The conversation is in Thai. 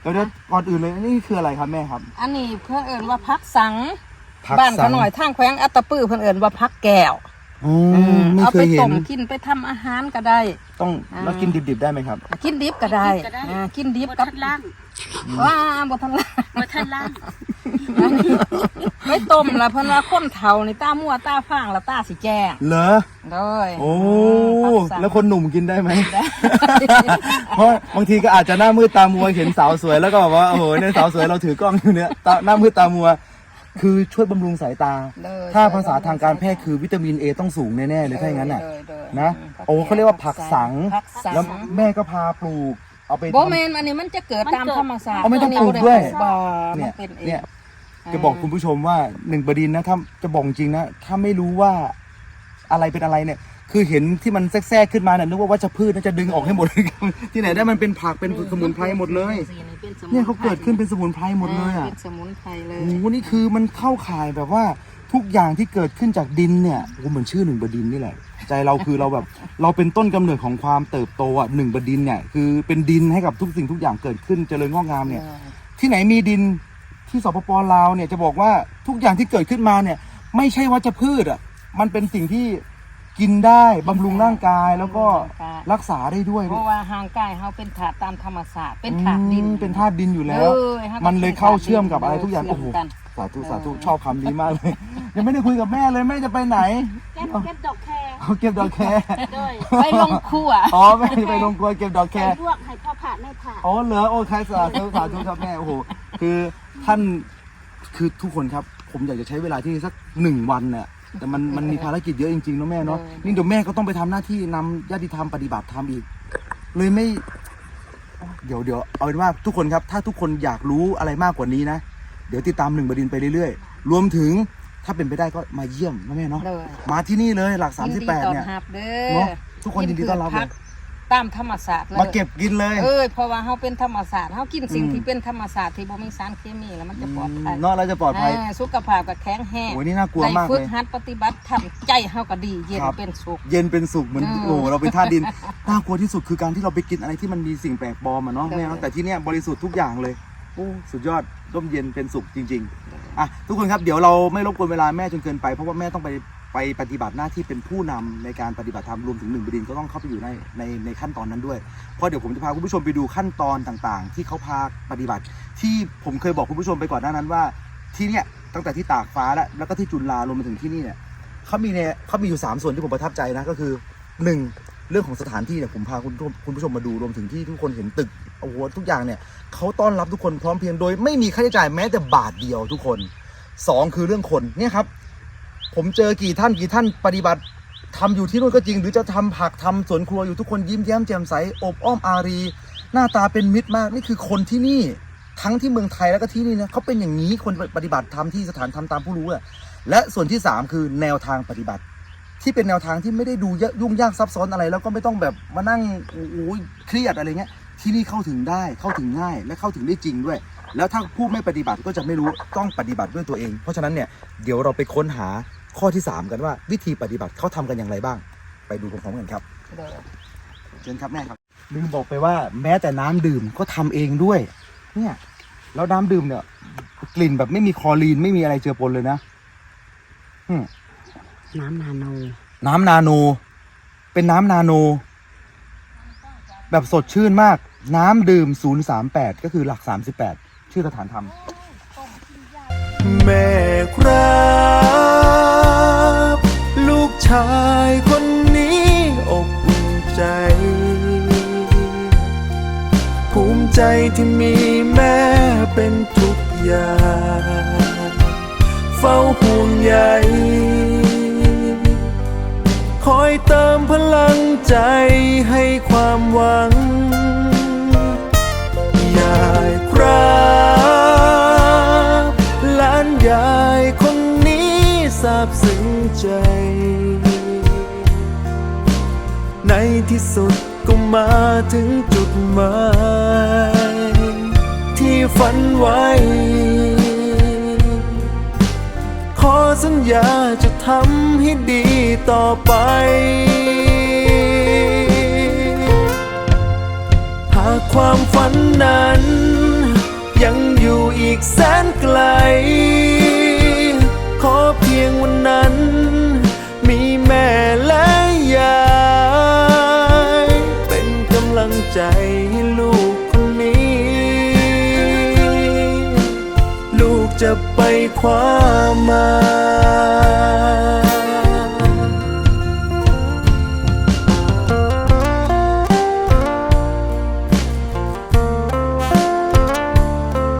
เดี๋ยวเดี๋ยวก่อนอื่นเลยนี่คืออะไรครับแม่ครับอันนี้เพื่อนเอิญว่าพักสังผักบ้านสัขางหน่อยทางแขวงอัตตปื้อเพื่อนเอิญว่าพักแก้วอ๋อไม่เอาเคไปยเห็ต้นมกินไปทำอาหารก็ได้ ต้องอ่า แล้วกินดิบๆได้ไหมครับกินดิบก็ได้กินดิบก็ได้ อ่ากินดิบบ่กับทันล่างว่าบ่ทันละบ่ทันล่าง ไปต้มแล้วเพิ่นว่าคนเฒ่านี่ตามั่วตาฟางแล้วตาสิแจ้งเหรอโดยโอ้ผักสังแล้วคนหนุ่มกินได้ไหมเพราะบางทีก็อาจจะหน้ามืดตามัวเห็นสาวสวยแล้วก็แบบว่าโอ้โหเนี่ยสาวสวยเราถือกล้องอยู่เนี่ยตาหน้ามืดตามัว คือช่วยบำรุงสายตาโดยถ้าภาษาทางการแพทย์คือวิตามินเอต้องสูงแน่ๆเลยถ้าอย่างนั้นน่ะโดยโดยนะผักโอ้เขาเรียกว่าผักสังผักสังแล้วแม่ก็พาปลูกเอาไปบ่ทำแม่นอันนี้มันจะเกิดตามธรรมชาติอ๋อไม่ต้องปลูกด้วยบ่มัเนี่นยเป็นเองเนี่ย จะบอกคุณผู้ชมว่าหนึ่งประดินนะถ้าจะบอกจริงนะถ้าไม่รู้ว่าอะไรเป็นอะไรเนี่ย คือเห็นที่มันแทรกๆขึ้นมาเนี่ยนึกว่าวัชพืชน่าจะดึงออกให้หมด ที่ไหนได้มันเป็นผักเป็นสมุนไพรหมดเลย เนี่ยเขาเกิดขึ้นเป็นสมุนไพรหมดเลยอะเป็นสมุนไพรเลยโอ้โหนี่คือมันเข้าข่ายแบบว่าทุกอย่างที่เกิดขึ้นจากดินเนี่ยโอ้โหเหมือนชื่อหนึ่งบดินนี่แหละ ใจเราคือเราแบบเราเป็นต้นกำเนิดของความเติบโตอะหนึ่งบดินเนี่ยคือเป็นดินให้กับทุกสิ่งทุกอย่างเกิดขึ้นเจริญงอกงามเนี่ย ที่ไหนมีดิน ที่สปปลาวเนี่ยจะบอกว่าทุกอย่างที่เกิดขึ้นมาเนี่ย ไม่ใช่ว่าจะพืชอะมันเป็นสิ่งที่กินได้บำรุงร่างกายแล้วก็รักษาได้ด้วยเพราะว่าห่างกายเฮาเป็นถาดตามธรรมศาสตร์เป็นถาดดินอืมเป็นธาตุดินอยู่แล้วเออฮะมันเลยเข้าเชื่อมกับอะไรทุกอย่างเชื่โอ้โหกันสาธุเออสาธุชอบคำนี้มากเลย ยังไม่ได้คุยกับแม่เลยแม่จะไปไหนเก็บเก็บดอกแครเอาเก็บดอกแคร์ด้วยไปลงครัวอ๋อแม่จะไปลงครัวเก็บดอกแคใส่ร์ลวกให้พ่อผ่าแม่ผ่าอ๋อเหรอโอ้ใครสาธุสาธุครับแม่โอ้โหคือ ท่านคือทุกคนครับ ผมอยากจะใช้เวลาที่นี่สักหนึ่งวันเนี่ยแต่มันมันมีภารกิจเยอะจริงๆเนอะแม่เนาะเออนี่เดี๋ยวแม่ก็ต้องไปทำหน้าที่นำญาติธรรมปฏิบัติธรรมอีก เลยไม่ เดี๋ยวเดี๋ยวเอาเป็นว่าทุกคนครับ ถ้าทุกคนอยากรู้อะไรมากกว่านี้นะ เดี๋ยวติดตามหนึ่งบดินทร์ไปเรื่อยๆ รวมถึงถ้าเป็นไปได้ก็มาเยี่ยมนะแม่เนาะเลยมาที่นี่เลยหลัก ยินดี38 ต้อนเนี่ยรับเด้เนออะทุกคนยินดีต้อนรับเลยกิพืชผัก ตามธรรมศาสตร์เลยมาเก็บกินเลย เอ้ยเพราะว่าเฮาเป็นธรรมศาสตร์เฮากินสิ่งอืม ที่เป็นธรรมศาสตร์ที่บ่มีสารเคมีแล้วมันจะปลอดภัยเนาะเราจะปลอดภัยาสุขภาพก็แข็งแรงโอ้ยนี่น่ากลัวมากได้ฝึกเลยหัดปฏิบัติธรรมใจเฮาก็ดีเย็นครับ เป็นสุข เย็นเป็นสุขเหมือนอืมโอ้เราเป็นธาตุดิน น่ากลัวที่สุดคือการที่เราไปกินอะไรที่มันมีสิ่งแปลกปลอมอะเนาะเออแม่เนาะแต่ที่เนี้ยบริสุทธิ์ทุกอย่างเลยโอ้สุดยอดร่มเย็นเป็นสุขจริง ๆอะทุกคนครับเดี๋ยวเราไม่รบกวนเวลาแม่จนเกินไปเพราะว่าแม่ต้องไป ไปปฏิบัติหน้าที่เป็นผู้นำในการปฏิบัติธรรมรวมถึงหนึ่งบดินทร์ก็ต้องเข้าไปอยู่ในในในขั้นตอนนั้นด้วย เพราะเดี๋ยวผมจะพาคุณผู้ชมไปดูขั้นตอนต่างๆ ที่เขาพาปฏิบัติ ที่ผมเคยบอกคุณผู้ชมไปก่อนหน้านั้นว่าที่เนี่ยตั้งแต่ที่ตากฟ้าแล้วแล้วก็ที่จุฬารวมไปถึงที่นี่เนี่ยเขามีเนี่ยเขามีอยู่สามส่วนที่ผมประทับใจนะก็คือหนึ่งเรื่องของสถานที่เนี่ยผมพาคุณคุณผู้ชมมาดูรวมถึงที่ทุกคนเห็นตึกโอ้โหทุกอย่างเนี่ยเขาต้อนรับทุกคนพร้อมเพียงโดย ไม่มีค่าใช้จ่ายแม้แต่บาทเดียวทุกคนสองคือเรื่องคนเนี่ยครับ ผมเจอกี่ท่านกี่ท่านปฏิบัติทำอยู่ที่นู่นก็จริง หรือจะทำผักทำสวนครัวอยู่ทุกคนยิ้มแย้มแจ่มใสอบอ้อมอารี หน้าตาเป็นมิตรมากนี่คือคนที่นี่ทั้งที่เมืองไทยแล้วก็ที่นี่นะเขาเป็นอย่างนี้คนปฏิบัติธรรมที่สถานธรรมตามผู้รู้อะและส่วนที่สามคือแนวทางปฏิบัติ ที่เป็นแนวทางที่ไม่ได้ดูยุ่งยากซับซ้อนอะไร แล้วก็ไม่ต้องแบบมานั่งโอ้โหเครียดอะไรเงี้ยที่นี่เข้าถึงได้เข้าถึงง่าย และเข้าถึงได้จริงด้วย แล้วถ้าผู้ไม่ปฏิบัติก็จะไม่รู้ต้องปฏิบัติด้วยตัวเอง เพราะฉะนั้นเนี่ยเดี๋ยวเราไปค้นหา ข้อที่สามกันว่าวิธีปฏิบัติเขาทำกันอย่างไรบ้าง ไปดูพร้อมๆกันครับเด้อเชิญครับแม่ครับลืมบอกไปว่าแม้แต่น้ำดื่มก็ทำเองด้วย เนี่ยแล้วน้ำดื่มเนี่ย กลิ่นแบบไม่มีคลอรีนไม่มีอะไรเจือปนเลยนะอืมน้ำนาโน น้ำนาโน เป็นน้ำนาโน แบบสดชื่นมาก น้ำดื่ม 038 ก็คือหลัก 38 ชื่อสถานธรรม แม่ครับลูก ชายคนนี้อบอุ่นใจ ภูมิใจที่มีแม่เป็นทุกอย่างเฝ้าห่วงใยคอยเติมพลังใจให้ความหวัง ยายครับหลานยายคนนี้ซาบซึ้งใจ ในที่สุดก็มาถึงจุดหมายที่ฝันไว้ ขอสัญญาจะทำให้ดีต่อไป หากความฝันนั้น ยังอยู่อีกแสนไกล ใจให้ลูกคนนี้ ลูกจะไปคว้ามา